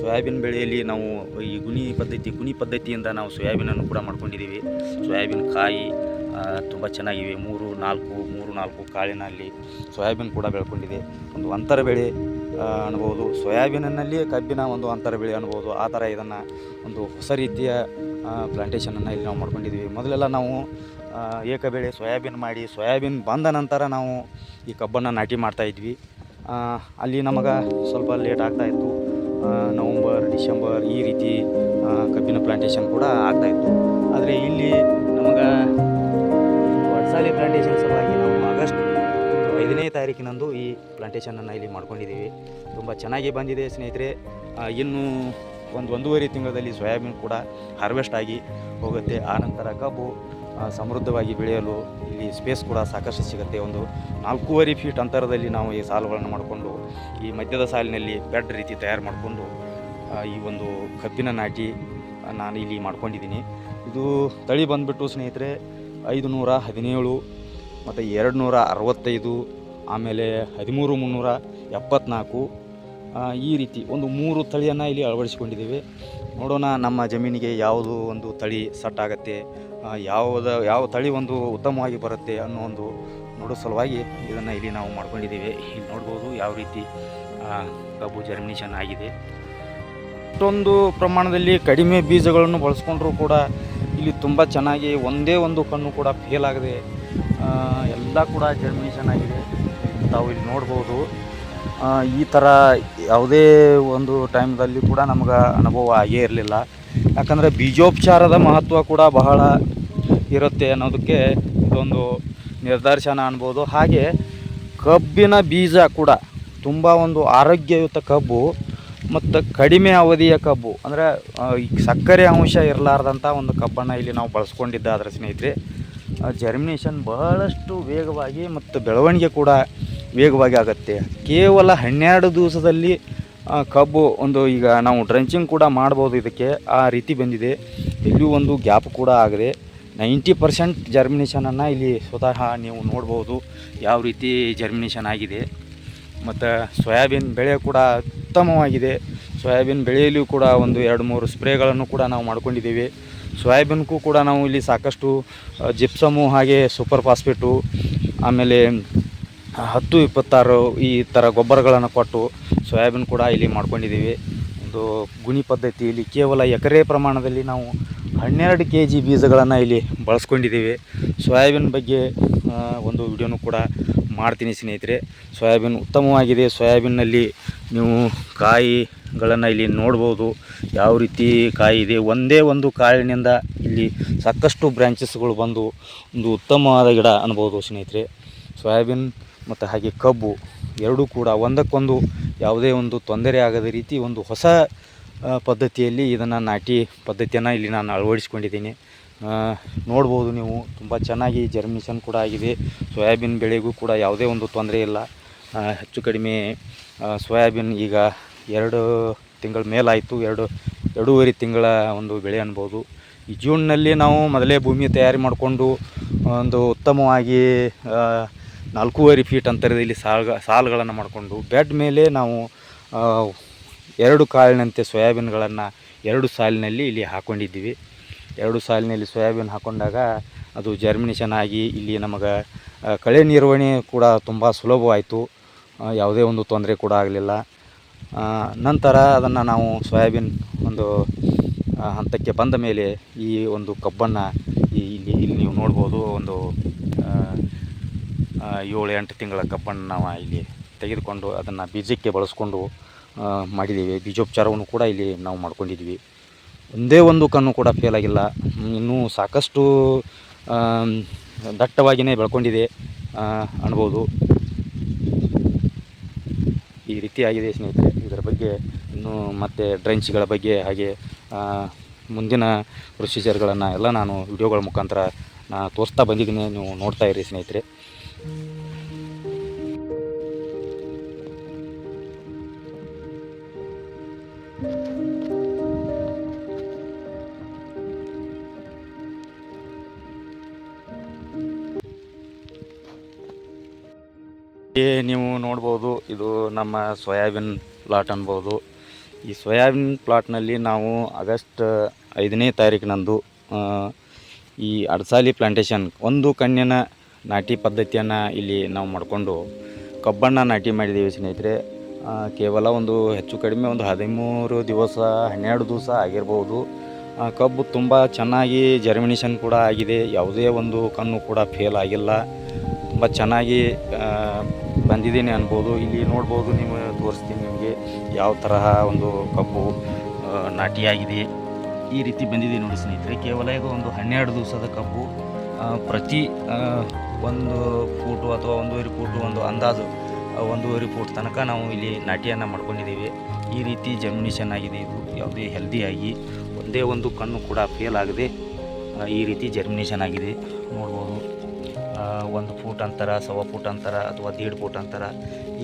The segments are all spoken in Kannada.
ಸೋಯಾಬೀನ್ ಬೆಳೆಯಲ್ಲಿ ನಾವು ಈ ಗುಣಿ ಪದ್ಧತಿ ಗುಣಿ ಪದ್ಧತಿಯಿಂದ ನಾವು ಸೋಯಾಬೀನನ್ನು ಕೂಡ ಮಾಡ್ಕೊಂಡಿದ್ದೀವಿ. ಸೋಯಾಬೀನ್ ಕಾಯಿ ತುಂಬ ಚೆನ್ನಾಗಿವೆ. ಮೂರು, ನಾಲ್ಕು ಮೂರು, ನಾಲ್ಕು ಕಾಳಿನಲ್ಲಿ ಸೋಯಾಬೀನ್ ಕೂಡ ಬೆಳ್ಕೊಂಡಿದೆ. ಒಂದು ಅಂತರ ಬೆಳೆ ಅನ್ಬೋದು. ಸೋಯಾಬೀನಲ್ಲಿ ಕಬ್ಬಿನ ಒಂದು ಅಂತರ ಬೆಳೆ ಅನ್ಬೋದು. ಆ ಥರ ಇದನ್ನು ಒಂದು ಹೊಸ ರೀತಿಯ ಪ್ಲಾಂಟೇಷನನ್ನು ಇಲ್ಲಿ ನಾವು ಮಾಡ್ಕೊಂಡಿದ್ದೀವಿ. ಮೊದಲೆಲ್ಲ ನಾವು ಏಕ ಬೆಳೆ ಸೋಯಾಬೀನ್ ಮಾಡಿ, ಸೋಯಾಬೀನ್ ಬಂದ ನಂತರ ನಾವು ಈ ಕಬ್ಬನ್ನು ನಾಟಿ ಮಾಡ್ತಾಯಿದ್ವಿ ಅಲ್ಲಿ ನಮಗೆ ಸ್ವಲ್ಪ ಲೇಟ್ ಆಗ್ತಾಯಿತ್ತು ನವಂಬರ್, ಡಿಸೆಂಬರ್ ಈ ರೀತಿ ಕಬ್ಬಿನ ಪ್ಲಾಂಟೇಷನ್ ಕೂಡ ಆಗ್ತಾಯಿತ್ತು ಆದರೆ ಇಲ್ಲಿ ನಮಗೆ ವಡ್ಸಾಲಿ ಪ್ಲಾಂಟೇಷನ್ ಸಲುವಾಗಿ ನಾವು ಆಗಸ್ಟ್ ಐದನೇ ತಾರೀಕಿನಂದು ಈ ಪ್ಲಾಂಟೇಷನನ್ನು ಇಲ್ಲಿ ಮಾಡ್ಕೊಂಡಿದ್ದೀವಿ. ತುಂಬ ಚೆನ್ನಾಗಿ ಬಂದಿದೆ ಸ್ನೇಹಿತರೆ. ಇನ್ನು ಒಂದು ಒಂದೂವರೆ ತಿಂಗಳಲ್ಲಿ ಸೋಯಾಬೀನ್ ಕೂಡ ಹಾರ್ವೆಸ್ಟ್ ಆಗಿ ಹೋಗುತ್ತೆ. ಆ ನಂತರ ಕಬ್ಬು ಸಮೃದ್ಧವಾಗಿ ಬೆಳೆಯಲು ಇಲ್ಲಿ ಸ್ಪೇಸ್ ಕೂಡ ಸಾಕಷ್ಟು ಸಿಗುತ್ತೆ. ಒಂದು ನಾಲ್ಕೂವರೆ ಫೀಟ್ ಅಂತರದಲ್ಲಿ ನಾವು ಈ ಸಾಲುಗಳನ್ನು ಮಾಡಿಕೊಂಡು, ಈ ಮಧ್ಯದ ಸಾಲಿನಲ್ಲಿ ಬೆಡ್ ರೀತಿ ತಯಾರು ಮಾಡಿಕೊಂಡು ಈ ಒಂದು ಕಬ್ಬಿನ ನಾಟಿ ನಾನು ಇಲ್ಲಿ ಮಾಡ್ಕೊಂಡಿದ್ದೀನಿ. ಇದು ತಳಿ ಬಂದುಬಿಟ್ಟು ಸ್ನೇಹಿತರೆ ಐದು ನೂರ ಹದಿನೇಳು, ಮತ್ತು ಎರಡು ನೂರ ಅರವತ್ತೈದು, ಆಮೇಲೆ ಹದಿಮೂರು ಮುನ್ನೂರ ಎಪ್ಪತ್ನಾಲ್ಕು ಈ ರೀತಿ ಒಂದು ಮೂರು ತಳಿಯನ್ನು ಇಲ್ಲಿ ಅಳವಡಿಸಿಕೊಂಡಿದ್ದೀವಿ. ನೋಡೋಣ ನಮ್ಮ ಜಮೀನಿಗೆ ಯಾವುದು ಒಂದು ತಳಿ ಸಟ್ ಆಗುತ್ತೆ ಯಾವುದು, ಯಾವ ತಳಿ ಒಂದು ಉತ್ತಮವಾಗಿ ಬರುತ್ತೆ ಅನ್ನೋ ಒಂದು ನೋಡೋ ಸಲುವಾಗಿ ಇದನ್ನು ಇಲ್ಲಿ ನಾವು ಮಾಡ್ಕೊಂಡಿದ್ದೀವಿ. ಇಲ್ಲಿ ನೋಡ್ಬೋದು ಯಾವ ರೀತಿ ಕಬ್ಬು ಜರ್ಮಿನೇಷನ್ ಆಗಿದೆ. ಇಷ್ಟೊಂದು ಪ್ರಮಾಣದಲ್ಲಿ ಕಡಿಮೆ ಬೀಜಗಳನ್ನು ಬಳಸ್ಕೊಂಡ್ರೂ ಕೂಡ ಇಲ್ಲಿ ತುಂಬ ಚೆನ್ನಾಗಿ ಒಂದೇ ಒಂದು ಕಣ್ಣು ಕೂಡ ಫೇಲ್ ಆಗದೆ ಎಲ್ಲ ಕೂಡ ಜರ್ಮಿನೇಷನ್ ಆಗಿದೆ. ತಾವು ಇಲ್ಲಿ ನೋಡ್ಬೋದು. ಈ ಥರ ಯಾವುದೇ ಒಂದು ಟೈಮ್ದಲ್ಲಿ ಕೂಡ ನಮ್ಗೆ ಅನುಭವ ಆಗೇ ಇರಲಿಲ್ಲ. ಯಾಕಂದರೆ ಬೀಜೋಪಚಾರದ ಮಹತ್ವ ಕೂಡ ಬಹಳ ಇರುತ್ತೆ ಅನ್ನೋದಕ್ಕೆ ಇದೊಂದು ನಿರ್ದರ್ಶನ ಅನ್ಬೋದು. ಹಾಗೆ ಕಬ್ಬಿನ ಬೀಜ ಕೂಡ ತುಂಬ ಒಂದು ಆರೋಗ್ಯಯುತ ಕಬ್ಬು ಮತ್ತು ಕಡಿಮೆ ಅವಧಿಯ ಕಬ್ಬು, ಅಂದರೆ ಸಕ್ಕರೆ ಅಂಶ ಇರಲಾರ್ದಂಥ ಒಂದು ಕಬ್ಬನ್ನು ಇಲ್ಲಿ ನಾವು ಬಳಸ್ಕೊಂಡಿದ್ದಾದ್ರೆ ಸ್ನೇಹಿತರೆ ಜರ್ಮಿನೇಷನ್ ಬಹಳಷ್ಟು ವೇಗವಾಗಿ ಮತ್ತು ಬೆಳವಣಿಗೆ ಕೂಡ ವೇಗವಾಗಿ ಆಗುತ್ತೆ. ಕೇವಲ ಹನ್ನೆರಡು ದಿವಸದಲ್ಲಿ ಕಬ್ಬು ಒಂದು ಈಗ ನಾವು ಡ್ರೆಂಚಿಂಗ್ ಕೂಡ ಮಾಡ್ಬೋದು ಇದಕ್ಕೆ, ಆ ರೀತಿ ಬಂದಿದೆ. ಇಲ್ಲೂ ಒಂದು ಗ್ಯಾಪ್ ಕೂಡ ಆಗಿದೆ. ನೈಂಟಿ ಪರ್ಸೆಂಟ್ ಜರ್ಮಿನೇಷನನ್ನು ಇಲ್ಲಿ ಸ್ವತಃ ನೀವು ನೋಡ್ಬೋದು ಯಾವ ರೀತಿ ಜರ್ಮಿನೇಷನ್ ಆಗಿದೆ. ಮತ್ತು ಸೋಯಾಬೀನ್ ಬೆಳೆ ಕೂಡ ಉತ್ತಮವಾಗಿದೆ. ಸೋಯಾಬೀನ್ ಬೆಳೆಯಲ್ಲೂ ಕೂಡ ಒಂದು ಎರಡು ಮೂರು ಸ್ಪ್ರೇಗಳನ್ನು ಕೂಡ ನಾವು ಮಾಡ್ಕೊಂಡಿದ್ದೀವಿ. ಸೋಯಾಬೀನ್ಗೂ ಕೂಡ ನಾವು ಇಲ್ಲಿ ಸಾಕಷ್ಟು ಜಿಪ್ಸಮು ಹಾಗೆ ಸೂಪರ್ ಫಾಸ್ಫೇಟು ಆಮೇಲೆ ಹತ್ತು ಇಪ್ಪತ್ತಾರು ಈ ಥರ ಗೊಬ್ಬರಗಳನ್ನು ಕೊಟ್ಟು ಸೋಯಾಬೀನ್ ಕೂಡ ಇಲ್ಲಿ ಮಾಡ್ಕೊಂಡಿದ್ದೀವಿ. ಒಂದು ಗುಣಿ ಪದ್ಧತಿಯಲ್ಲಿ ಕೇವಲ ಎಕರೆ ಪ್ರಮಾಣದಲ್ಲಿ ನಾವು ಹನ್ನೆರಡು ಕೆ ಜಿ ಬೀಜಗಳನ್ನು ಇಲ್ಲಿ ಬಳಸ್ಕೊಂಡಿದ್ದೀವಿ. ಸೋಯಾಬೀನ್ ಬಗ್ಗೆ ಒಂದು ವಿಡಿಯೋನು ಕೂಡ ಮಾಡ್ತೀನಿ ಸ್ನೇಹಿತರೆ. ಸೋಯಾಬೀನ್ ಉತ್ತಮವಾಗಿದೆ. ಸೋಯಾಬೀನ್ನಲ್ಲಿ ನೀವು ಕಾಯಿಗಳನ್ನು ಇಲ್ಲಿ ನೋಡ್ಬೋದು. ಯಾವ ರೀತಿ ಕಾಯಿ ಇದೆ. ಒಂದೇ ಒಂದು ಕಾಳಿನಿಂದ ಇಲ್ಲಿ ಸಾಕಷ್ಟು ಬ್ರ್ಯಾಂಚಸ್ಗಳು ಬಂದು ಒಂದು ಉತ್ತಮವಾದ ಗಿಡ ಅನ್ಬೋದು ಸ್ನೇಹಿತರೆ. ಸೋಯಾಬೀನ್ ಮತ್ತು ಹಾಗೆ ಕಬ್ಬು ಎರಡೂ ಕೂಡ ಒಂದಕ್ಕೊಂದು ಯಾವುದೇ ಒಂದು ತೊಂದರೆ ಆಗದ ರೀತಿ ಒಂದು ಹೊಸ ಪದ್ಧತಿಯಲ್ಲಿ ಇದನ್ನು ನಾಟಿ ಪದ್ಧತಿಯನ್ನು ಇಲ್ಲಿ ನಾನು ಅಳವಡಿಸ್ಕೊಂಡಿದ್ದೀನಿ. ನೋಡ್ಬೋದು ನೀವು, ತುಂಬ ಚೆನ್ನಾಗಿ ಜರ್ಮಿಷನ್ ಕೂಡ ಆಗಿದೆ. ಸೋಯಾಬೀನ್ ಬೆಳೆಗೂ ಕೂಡ ಯಾವುದೇ ಒಂದು ತೊಂದರೆ ಇಲ್ಲ. ಹೆಚ್ಚು ಕಡಿಮೆ ಸೋಯಾಬೀನ್ ಈಗ ಎರಡು ತಿಂಗಳ ಮೇಲಾಯಿತು. ಎರಡು, ಎರಡೂವರೆ ತಿಂಗಳ ಒಂದು ಬೆಳೆ ಅನ್ಬೋದು. ಈ ಜೂನ್ನಲ್ಲಿ ನಾವು ಮೊದಲೇ ಭೂಮಿ ತಯಾರಿ ಮಾಡಿಕೊಂಡು ಒಂದು ಉತ್ತಮವಾಗಿ ನಾಲ್ಕೂವರೆ ಫೀಟ್ ಅಂತರದಲ್ಲಿ ಸಾಲ್ಗ, ಸಾಲುಗಳನ್ನು ಮಾಡಿಕೊಂಡು ಬೆಡ್ ಮೇಲೆ ನಾವು ಎರಡು ಕಾಲಿನಂತೆ ಸೋಯಾಬೀನ್ಗಳನ್ನು ಎರಡು ಸಾಲಿನಲ್ಲಿ ಇಲ್ಲಿ ಹಾಕ್ಕೊಂಡಿದ್ದೀವಿ ಎರಡು ಸಾಲಿನಲ್ಲಿ ಸೋಯಾಬೀನ್ ಹಾಕ್ಕೊಂಡಾಗ ಅದು ಜರ್ಮಿನೇಷನ್ ಆಗಿ ಇಲ್ಲಿ ನಮಗೆ ಕಳೆ ನಿರ್ವಹಣೆ ಕೂಡ ತುಂಬ ಸುಲಭವಾಯಿತು. ಯಾವುದೇ ಒಂದು ತೊಂದರೆ ಕೂಡ ಆಗಲಿಲ್ಲ. ನಂತರ ಅದನ್ನು ನಾವು ಸೋಯಾಬೀನ್ ಒಂದು ಹಂತಕ್ಕೆ ಬಂದ ಮೇಲೆ ಈ ಒಂದು ಕಬ್ಬನ್ನು ಇಲ್ಲಿ ಇಲ್ಲಿ ನೀವು ನೋಡ್ಬೋದು, ಒಂದು ಏಳು, ಎಂಟು ತಿಂಗಳ ಕಬ್ಬನ್ನು ನಾವು ಇಲ್ಲಿ ತೆಗೆದುಕೊಂಡು ಅದನ್ನು ಬೀಜಕ್ಕೆ ಬಳಸ್ಕೊಂಡು ಮಾಡಿದ್ದೀವಿ. ಬೀಜೋಪಚಾರವನ್ನು ಕೂಡ ಇಲ್ಲಿ ನಾವು ಮಾಡ್ಕೊಂಡಿದ್ವಿ ಒಂದೇ ಒಂದು ಕಣ್ಣು ಕೂಡ ಫೇಲ್ ಆಗಿಲ್ಲ. ಇನ್ನೂ ಸಾಕಷ್ಟು ದಟ್ಟವಾಗಿಯೇ ಬೆಳ್ಕೊಂಡಿದೆ ಅನ್ಬೋದು. ಈ ರೀತಿ ಆಗಿದೆ ಸ್ನೇಹಿತರೆ. ಇದರ ಬಗ್ಗೆ ಇನ್ನೂ ಮತ್ತು ಡ್ರೆಂಚ್ಗಳ ಬಗ್ಗೆ ಹಾಗೆ ಮುಂದಿನ ಪ್ರೊಸೀಜರ್ಗಳನ್ನು ಎಲ್ಲ ನಾನು ವಿಡಿಯೋಗಳ ಮುಖಾಂತರ ನಾ ತೋರಿಸ್ತಾ ಬಂದಿದ್ದೀನಿ. ನೀವು ನೋಡ್ತಾ ಇರಿ ಸ್ನೇಹಿತರೆ. ನೀವು ನೋಡ್ಬೋದು, ಇದು ನಮ್ಮ ಸೋಯಾಬೀನ್ ಪ್ಲಾಟ್ ಅನ್ಬೋದು. ಈ ಸೋಯಾಬೀನ್ ಪ್ಲಾಟ್ನಲ್ಲಿ ನಾವು ಆಗಸ್ಟ್ ಐದನೇ ತಾರೀಕಿನಂದು ಈ ಅಡ್ಸಾಲಿ ಪ್ಲಾಂಟೇಶನ್ ಒಂದು ಕಣ್ಣಿನ ನಾಟಿ ಪದ್ಧತಿಯನ್ನು ಇಲ್ಲಿ ನಾವು ಮಾಡಿಕೊಂಡು ಕಬ್ಬನ್ನು ನಾಟಿ ಮಾಡಿದ್ದೀವಿ ಸ್ನೇಹಿತರೆ. ಕೇವಲ ಒಂದು ಹೆಚ್ಚು ಕಡಿಮೆ ಒಂದು ಹದಿಮೂರು ದಿವಸ, ಹನ್ನೆರಡು ದಿವಸ ಆಗಿರ್ಬೋದು. ಕಬ್ಬು ತುಂಬ ಚೆನ್ನಾಗಿ ಜರ್ಮಿನೇಷನ್ ಕೂಡ ಆಗಿದೆ. ಯಾವುದೇ ಒಂದು ಕಣ್ಣು ಕೂಡ ಫೇಲ್ ಆಗಿಲ್ಲ. ತುಂಬ ಚೆನ್ನಾಗಿ ಬಂದಿದ್ದೀನಿ ಅನ್ಬೋದು. ಇಲ್ಲಿ ನೋಡ್ಬೋದು ನೀವು, ತೋರಿಸ್ತೀನಿ ನಿಮಗೆ ಯಾವ ತರಹ ಒಂದು ಕಬ್ಬು ನಾಟಿಯಾಗಿದೆ. ಈ ರೀತಿ ಬಂದಿದೆ ನೋಡಿ ಸ್ನೇಹಿತರೆ. ಕೇವಲ ಇದು ಒಂದು ಹನ್ನೆರಡು ದಿವಸದ ಕಬ್ಬು. ಪ್ರತಿ ಒಂದು ಫೂಟು ಅಥವಾ ಒಂದೂವರೆ ಫೂಟು, ಒಂದು ಅಂದಾಜು ಒಂದೂವರೆ ಫೂಟ್ ತನಕ ನಾವು ಇಲ್ಲಿ ನಾಟಿಯನ್ನು ಮಾಡ್ಕೊಂಡಿದ್ದೀವಿ. ಈ ರೀತಿ ಜರ್ಮಿನೇಷನ್ ಆಗಿದೆ ಇದು ಯಾವುದೇ ಹೆಲ್ದಿಯಾಗಿ ಒಂದೇ ಒಂದು ಕಣ್ಣು ಕೂಡ ಫೇಲ್ ಆಗದೆ ಈ ರೀತಿ ಜರ್ಮಿನೇಷನ್ ಆಗಿದೆ ನೋಡ್ಬೋದು. ಒಂದು ಫೂಟ್ ಅಂತರ, ಸವ ಫೂಟ್ ಅಂತರ ಅಥವಾ ದೇಡ್ ಫೂಟ್ ಅಂತರ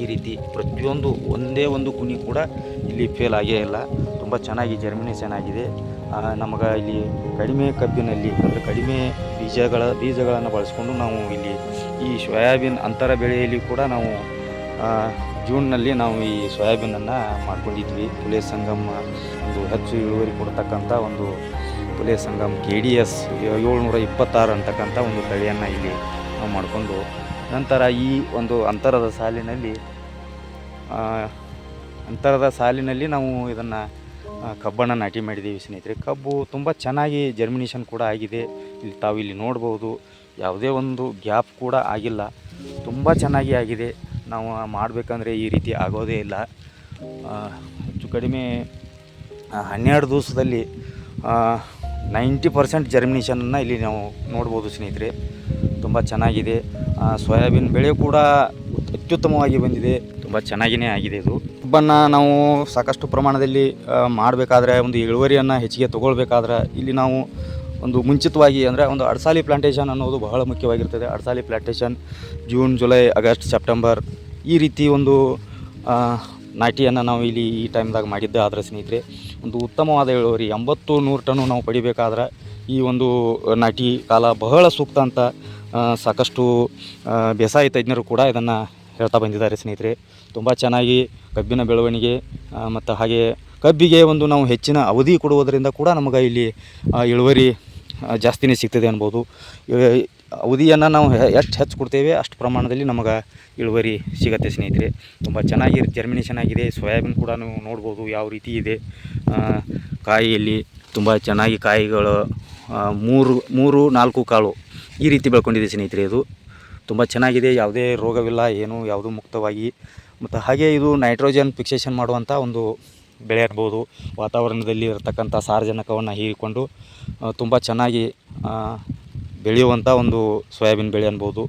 ಈ ರೀತಿ ಪ್ರತಿಯೊಂದು ಒಂದೇ ಒಂದು ಕುನಿ ಕೂಡ ಇಲ್ಲಿ ಫೇಲ್ ಆಗೇ ಇಲ್ಲ. ತುಂಬ ಚೆನ್ನಾಗಿ ಜರ್ಮಿನೇಷನ್ ಆಗಿದೆ ನಮಗೆ ಇಲ್ಲಿ ಕಡಿಮೆ ಕಬ್ಬಿನಲ್ಲಿ, ಅಂದರೆ ಕಡಿಮೆ ಬೀಜಗಳ ಬೀಜಗಳನ್ನು ಬಳಸ್ಕೊಂಡು ನಾವು ಇಲ್ಲಿ ಈ ಸೋಯಾಬೀನ್ ಅಂತರ ಬೆಳೆಯಲ್ಲಿ ಕೂಡ ನಾವು ಜೂನ್ನಲ್ಲಿ ನಾವು ಈ ಸೋಯಾಬೀನನ್ನು ಮಾಡ್ಕೊಂಡಿದ್ವಿ. ಪುಲೆ ಸಂಗಮ ಒಂದು ಹೆಚ್ಚು ಇಳುವರಿ ಕೊಡ್ತಕ್ಕಂಥ ಒಂದು Phule Sangam K D S ಏಳ್ನೂರ ಇಪ್ಪತ್ತಾರು ಅಂತಕ್ಕಂಥ ಒಂದು ತಳಿಯನ್ನು ಇಲ್ಲಿ ನಾವು ಮಾಡಿಕೊಂಡು, ನಂತರ ಈ ಒಂದು ಅಂತರದ ಸಾಲಿನಲ್ಲಿ ಅಂತರದ ಸಾಲಿನಲ್ಲಿ ನಾವು ಇದನ್ನು ಕಬ್ಬನ್ನು ನಾಟಿ ಮಾಡಿದ್ದೀವಿ ಸ್ನೇಹಿತರೆ. ಕಬ್ಬು ತುಂಬ ಚೆನ್ನಾಗಿ ಜರ್ಮಿನೇಷನ್ ಕೂಡ ಆಗಿದೆ. ಇಲ್ಲಿ ತಾವು ಇಲ್ಲಿ ನೋಡ್ಬೋದು, ಯಾವುದೇ ಒಂದು ಗ್ಯಾಪ್ ಕೂಡ ಆಗಿಲ್ಲ. ತುಂಬ ಚೆನ್ನಾಗಿ ಆಗಿದೆ. ನಾವು ಮಾಡಬೇಕಂದ್ರೆ ಈ ರೀತಿ ಆಗೋದೇ ಇಲ್ಲ. ಹೆಚ್ಚು ಕಡಿಮೆ ಹನ್ನೆರಡು ದಿವಸದಲ್ಲಿ ನೈಂಟಿ ಪರ್ಸೆಂಟ್ ಜರ್ಮಿನೇಷನನ್ನು ಇಲ್ಲಿ ನಾವು ನೋಡ್ಬೋದು ಸ್ನೇಹಿತರೆ. ತುಂಬ ಚೆನ್ನಾಗಿದೆ. ಸೋಯಾಬೀನ್ ಬೆಳೆ ಕೂಡ ಅತ್ಯುತ್ತಮವಾಗಿ ಬಂದಿದೆ. ತುಂಬ ಚೆನ್ನಾಗಿಯೇ ಆಗಿದೆ ಇದು. ಕಬ್ಬನ್ನು ನಾವು ಸಾಕಷ್ಟು ಪ್ರಮಾಣದಲ್ಲಿ ಮಾಡಬೇಕಾದ್ರೆ, ಒಂದು ಇಳುವರಿಯನ್ನು ಹೆಚ್ಚಿಗೆ ತೊಗೊಳ್ಬೇಕಾದ್ರೆ, ಇಲ್ಲಿ ನಾವು ಒಂದು ಮುಂಚಿತವಾಗಿ ಅಂದರೆ ಒಂದು ಅಡಸಾಲಿ ಪ್ಲಾಂಟೇಷನ್ ಅನ್ನೋದು ಬಹಳ ಮುಖ್ಯವಾಗಿರ್ತದೆ. ಅಡಸಾಲಿ plantation June July August September ಈ ರೀತಿ ಒಂದು ನಾಟಿಯನ್ನು ನಾವು ಇಲ್ಲಿ ಈ ಟೈಮ್ದಾಗ ಮಾಡಿದ್ದೆ. ಆದರೆ ಸ್ನೇಹಿತರೆ, ಒಂದು ಉತ್ತಮವಾದ ಇಳುವರಿ, ಎಂಬತ್ತು ನೂರು ಟನ್ನು ನಾವು ಪಡಿಬೇಕಾದ್ರೆ ಈ ಒಂದು ನಾಟಿ ಕಾಲ ಬಹಳ ಸೂಕ್ತ ಅಂತ ಸಾಕಷ್ಟು ಬೇಸಾಯ ತಜ್ಞರು ಕೂಡ ಇದನ್ನು ಹೇಳ್ತಾ ಬಂದಿದ್ದಾರೆ ಸ್ನೇಹಿತರೆ. ತುಂಬ ಚೆನ್ನಾಗಿ ಕಬ್ಬಿನ ಬೆಳವಣಿಗೆ ಮತ್ತು ಹಾಗೆ ಕಬ್ಬಿಗೆ ಒಂದು ನಾವು ಹೆಚ್ಚಿನ ಅವಧಿ ಕೊಡುವುದರಿಂದ ಕೂಡ ನಮಗೆ ಇಲ್ಲಿ ಇಳುವರಿ ಜಾಸ್ತಿನೇ ಸಿಗ್ತದೆ ಅನ್ಬೋದು. ಅವಧಿಯನ್ನು ನಾವು ಎಷ್ಟು ಹೆಚ್ಚು ಕೊಡ್ತೇವೆ ಅಷ್ಟು ಪ್ರಮಾಣದಲ್ಲಿ ನಮಗೆ ಇಳುವರಿ ಸಿಗತ್ತೆ ಸ್ನೇಹಿತರೆ. ತುಂಬ ಚೆನ್ನಾಗಿ ಜರ್ಮಿನೇಷನ್ ಆಗಿದೆ, ಸೋಯಾಬೀನ್ ಕೂಡ ನೀವು ನೋಡ್ಬೋದು ಯಾವ ರೀತಿ ಇದೆ. ಕಾಯಿಯಲ್ಲಿ ತುಂಬ ಚೆನ್ನಾಗಿ ಕಾಯಿಗಳು ಮೂರು ಮೂರು, ನಾಲ್ಕು ಕಾಳು ಈ ರೀತಿ ಬೆಳ್ಕೊಂಡಿದೆ ಸ್ನೇಹಿತರೆ ಇದು. ತುಂಬ ಚೆನ್ನಾಗಿದೆ, ಯಾವುದೇ ರೋಗವಿಲ್ಲ, ಏನು ಯಾವುದೂ ಮುಕ್ತವಾಗಿ. ಮತ್ತು ಹಾಗೆ ಇದು ನೈಟ್ರೋಜನ್ ಫಿಕ್ಸೇಷನ್ ಮಾಡುವಂಥ ಒಂದು ಬೆಳೆ ಇರ್ಬೋದು. ವಾತಾವರಣದಲ್ಲಿ ಇರತಕ್ಕಂಥ ಸಾರಜನಕವನ್ನು ಹೀರಿಕೊಂಡು ತುಂಬ ಚೆನ್ನಾಗಿ ಬೆಳೆಯುವಂಥ ಒಂದು ಸೋಯಾಬೀನ್ ಬೆಳೆ ಅನ್ಬೋದು.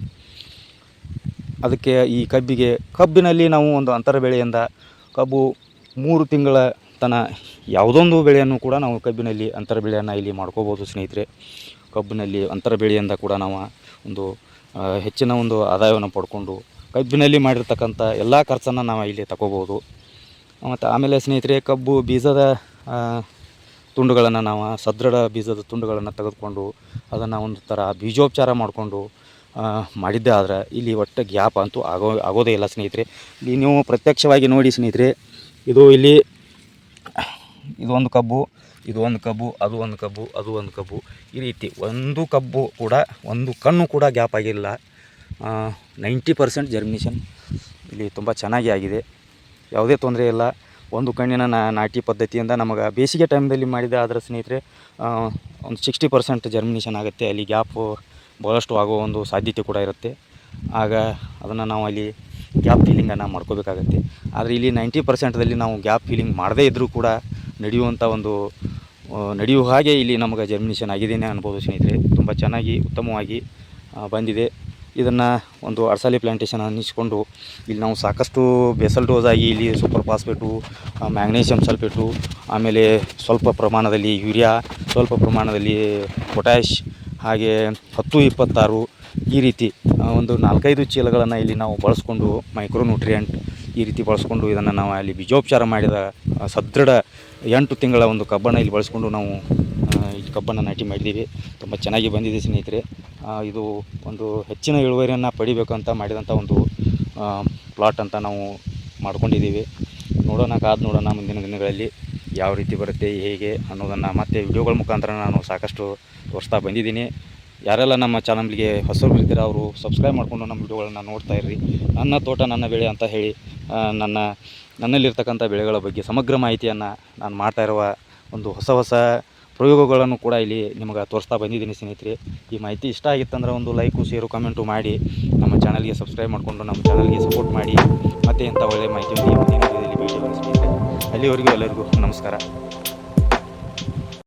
ಅದಕ್ಕೆ ಈ ಕಬ್ಬಿಗೆ, ಕಬ್ಬಿನಲ್ಲಿ ನಾವು ಒಂದು ಅಂತರ ಬೆಳೆಯಿಂದ ಕಬ್ಬು ಮೂರು ತಿಂಗಳ ತನ ಯಾವುದೊಂದು ಬೆಳೆಯನ್ನು ಕೂಡ ನಾವು ಕಬ್ಬಿನಲ್ಲಿ ಅಂತರ ಬೆಳೆಯನ್ನು ಇಲ್ಲಿ ಮಾಡ್ಕೋಬೋದು ಸ್ನೇಹಿತರೆ. ಕಬ್ಬಿನಲ್ಲಿ ಅಂತರ ಬೆಳೆಯಿಂದ ಕೂಡ ನಾವು ಒಂದು ಹೆಚ್ಚಿನ ಒಂದು ಆದಾಯವನ್ನು ಪಡ್ಕೊಂಡು ಕಬ್ಬಿನಲ್ಲಿ ಮಾಡಿರ್ತಕ್ಕಂಥ ಎಲ್ಲ ಖರ್ಚನ್ನು ನಾವು ಇಲ್ಲಿ ತಗೋಬೋದು. ಮತ್ತು ಆಮೇಲೆ ಸ್ನೇಹಿತರೆ ಕಬ್ಬು ಬೀಜದ ತುಂಡುಗಳನ್ನು ನಾವು ಸದೃಢ ಬೀಜದ ತುಂಡುಗಳನ್ನು ತೆಗೆದುಕೊಂಡು ಅದನ್ನು ಒಂದು ಥರ ಬೀಜೋಪಚಾರ ಮಾಡಿಕೊಂಡು ಮಾಡಿದ್ದೇ ಆದರೆ ಇಲ್ಲಿ ಒಟ್ಟು ಗ್ಯಾಪ್ ಅಂತೂ ಆಗೋ, ಆಗೋದೇ ಇಲ್ಲ ಸ್ನೇಹಿತರೆ. ಇಲ್ಲಿ ನೀವು ಪ್ರತ್ಯಕ್ಷವಾಗಿ ನೋಡಿ ಸ್ನೇಹಿತರೆ, ಇದು ಇಲ್ಲಿ ಇದೊಂದು ಕಬ್ಬು. ಇದು ಒಂದು ಕಬ್ಬು, ಅದು ಒಂದು ಕಬ್ಬು, ಅದು ಒಂದು ಕಬ್ಬು. ಈ ರೀತಿ ಒಂದು ಕಬ್ಬು ಕೂಡ, ಒಂದು ಕಣ್ಣು ಕೂಡ ಗ್ಯಾಪ್ ಆಗಿಲ್ಲ. ನೈಂಟಿ ಪರ್ಸೆಂಟ್ ಜರ್ಮಿನೇಷನ್ ಇಲ್ಲಿ ತುಂಬ ಚೆನ್ನಾಗಿ ಆಗಿದೆ. ಯಾವುದೇ ತೊಂದರೆ ಇಲ್ಲ. ಒಂದು ಕಣ್ಣಿನ ನಾಟಿ ಪದ್ಧತಿಯಿಂದ ನಮಗೆ ಬೇಸಿಗೆ ಟೈಮ್ದಲ್ಲಿ ಮಾಡಿದ ಆದರೆ ಸ್ನೇಹಿತರೆ ಒಂದು ಸಿಕ್ಸ್ಟಿ ಪರ್ಸೆಂಟ್ ಜರ್ಮಿನೇಷನ್ ಆಗುತ್ತೆ. ಅಲ್ಲಿ ಗ್ಯಾಪು ಭಾಳಷ್ಟು ಆಗೋ ಒಂದು ಸಾಧ್ಯತೆ ಕೂಡ ಇರುತ್ತೆ. ಆಗ ಅದನ್ನು ನಾವು ಅಲ್ಲಿ ಗ್ಯಾಪ್ ಫೀಲಿಂಗನ್ನು ಮಾಡ್ಕೋಬೇಕಾಗತ್ತೆ. ಆದರೆ ಇಲ್ಲಿ ನೈಂಟಿ ಪರ್ಸೆಂಟ್ದಲ್ಲಿ ನಾವು ಗ್ಯಾಪ್ ಫೀಲಿಂಗ್ ಮಾಡದೇ ಇದ್ದರೂ ಕೂಡ ನಡೆಯುವಂಥ ಒಂದು ನಡೆಯುವ ಹಾಗೆ ಇಲ್ಲಿ ನಮಗೆ ಜರ್ಮಿನೇಷನ್ ಆಗಿದ್ದೇನೆ ಅನ್ಬೋದು ಸ್ನೇಹಿತರೆ. ತುಂಬ ಚೆನ್ನಾಗಿ, ಉತ್ತಮವಾಗಿ ಬಂದಿದೆ. ಇದನ್ನು ಒಂದು ಅರ್ಸಾಲಿ ಪ್ಲ್ಯಾಂಟೇಷನ್ ಅನ್ನಿಸ್ಕೊಂಡು ಇಲ್ಲಿ ನಾವು ಸಾಕಷ್ಟು ಬೆಸಲ್ ಡೋಸ್ ಆಗಿ ಇಲ್ಲಿ ಸೂಪರ್ ಫಾಸ್ಫೇಟು ಮ್ಯಾಗ್ನೀಷಿಯಮ್ ಸಲ್ಫೇಟು ಆಮೇಲೆ ಸ್ವಲ್ಪ ಪ್ರಮಾಣದಲ್ಲಿ ಯೂರಿಯಾ, ಸ್ವಲ್ಪ ಪ್ರಮಾಣದಲ್ಲಿ ಪೊಟ್ಯಾಶ್ ಹಾಗೆ ಹತ್ತು, ಇಪ್ಪತ್ತಾರು ಈ ರೀತಿ ಒಂದು ನಾಲ್ಕೈದು ಚೀಲಗಳನ್ನು ಇಲ್ಲಿ ನಾವು ಬಳಸ್ಕೊಂಡು ಮೈಕ್ರೋ ನ್ಯೂಟ್ರಿಯೆಂಟ್ ಈ ರೀತಿ ಬಳಸ್ಕೊಂಡು ಇದನ್ನು ನಾವು ಅಲ್ಲಿ ಬೀಜೋಪಚಾರ ಮಾಡಿದ ಸದೃಢ ಎಂಟು ತಿಂಗಳ ಒಂದು ಕಬ್ಬನ್ನು ಇಲ್ಲಿ ಬಳಸ್ಕೊಂಡು ನಾವು ಈ ಕಬ್ಬನ್ನು ನಾಟಿ ಮಾಡಿದ್ದೀವಿ. ತುಂಬ ಚೆನ್ನಾಗಿ ಬಂದಿದೆ ಸ್ನೇಹಿತರೆ. ಇದು ಒಂದು ಹೆಚ್ಚಿನ ಇಳುವರಿಯನ್ನು ಪಡಿಬೇಕು ಅಂತ ಮಾಡಿದಂಥ ಒಂದು ಪ್ಲಾಟ್ ಅಂತ ನಾವು ಮಾಡ್ಕೊಂಡಿದ್ದೀವಿ. ನೋಡೋಣ, ಕಾದು ನೋಡೋಣ ಮುಂದಿನ ದಿನಗಳಲ್ಲಿ ಯಾವ ರೀತಿ ಬರುತ್ತೆ, ಹೇಗೆ ಅನ್ನೋದನ್ನು ಮತ್ತೆ ವಿಡಿಯೋಗಳ ಮುಖಾಂತರ ನಾನು ಸಾಕಷ್ಟು ತೋರಿಸ್ತಾ ಬಂದಿದ್ದೀನಿ. ಯಾರೆಲ್ಲ ನಮ್ಮ ಚಾನಲ್ಗೆ ಹೊಸರು ಇರ್ತೀರ, ಅವರು ಸಬ್ಸ್ಕ್ರೈಬ್ ಮಾಡಿಕೊಂಡು ನಮ್ಮ ವಿಡಿಯೋಗಳನ್ನು ನೋಡ್ತಾ ಇರ್ರಿ. ನನ್ನ ತೋಟ, ನನ್ನ ಬೆಳೆ ಅಂತ ಹೇಳಿ ನನ್ನ, ನನ್ನಲ್ಲಿರ್ತಕ್ಕಂಥ ಬೆಳೆಗಳ ಬಗ್ಗೆ ಸಮಗ್ರ ಮಾಹಿತಿಯನ್ನು ನಾನು ಮಾಡ್ತಾ ಇರುವ ಒಂದು ಹೊಸ ಹೊಸ ಪ್ರಯೋಗಗಳನ್ನು ಕೂಡ ಇಲ್ಲಿ ನಿಮಗೆ ತೋರಿಸ್ತಾ ಬಂದಿದ್ದೀನಿ ಸ್ನೇಹಿತರೆ. ಈ ಮಾಹಿತಿ ಇಷ್ಟ ಆಗಿತ್ತಂದ್ರೆ ಒಂದು ಲೈಕು ಶೇರು ಕಮೆಂಟು ಮಾಡಿ. ನಮ್ಮ ಚಾನಲ್ಗೆ ಸಬ್ಸ್ಕ್ರೈಬ್ ಮಾಡಿಕೊಂಡು ನಮ್ಮ ಚಾನಲ್ಗೆ ಸಪೋರ್ಟ್ ಮಾಡಿ. ಮತ್ತೆ ಇಂಥ ಒಳ್ಳೆಯ ಮಾಹಿತಿ ಮುಂದಿನ ಭೇಟಿ ಅಲ್ಲಿವರೆಗೂ ಎಲ್ಲರಿಗೂ ನಮಸ್ಕಾರ.